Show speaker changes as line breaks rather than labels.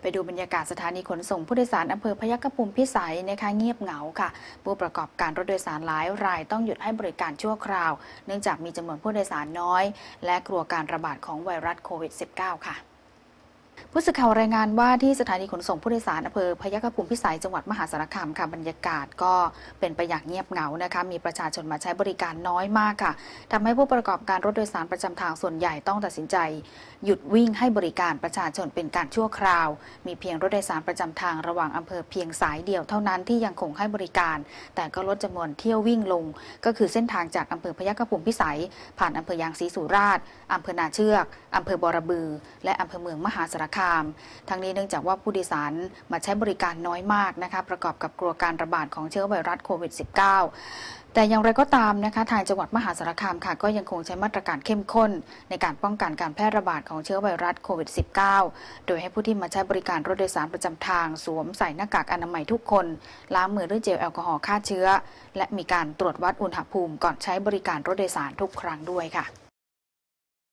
ไปดูบรรยากาศสถานีขนส่งผู้โดยสารอำเภอพยัคฆภูมิพิสัยนะคะเงียบเหงาค่ะ ผู้ประกอบการรถโดยสารหลายรายต้องหยุดให้บริการชั่วคราว เนื่องจากมีจำนวนผู้โดยสารน้อย และกลัวการระบาดของไวรัสโควิด -19 ค่ะ ผู้สื่อข่าวรายงานว่าที่สถานีขนส่งผู้โดยสารอำเภอพยัคฆภูมิพิสัยจังหวัดมหาสารคามค่ะบรรยากาศก็เป็นไปอย่างเงียบเหงานะคะมีประชาชนมาใช้บริการน้อยมากค่ะทำให้ผู้ประกอบการรถโดยสารประจำทางส่วนใหญ่ต้องตัดสินใจ หยุดวิ่งให้บริการประชาชนเป็นการชั่วคราว มีเพียงรถโดยสารประจำทางระหว่างอำเภอเพียงสายเดียวเท่านั้นที่ยังคงให้บริการ แต่ก็ลดจำนวนเที่ยววิ่งลง ก็คือเส้นทางจากอำเภอพยัคฆภูมิพิสัย ผ่านอำเภอยางศรีสุราษฎร์อำเภอนาเชือกอำเภอบอระบือ และอำเภอเมืองมหาสารารคาม ทั้งนี้เนื่องจากว่าผู้โดยสารมาใช้บริการน้อยมากนะคะ ประกอบกับกลัวการระบาดของเชื้อไวรัสโควิด -19 แต่อย่างไรก็ตามนะคะ ทางจังหวัดมหาสารคามค่ะ ก็ยังคงใช้มาตรการเข้มข้น ในการป้องกันการแพร่ระบาดของเชื้อไวรัสโควิด -19 โดยให้ผู้ที่มาใช้บริการรถโดยสารประจำทาง สวมใส่หน้ากากอนามัยทุกคน ล้างมือด้วยเจลแอลกอฮอล์ฆ่าเชื้อ และมีการตรวจวัดอุณหภูมิก่อนใช้บริการรถโดยสารทุกครั้งด้วยค่ะ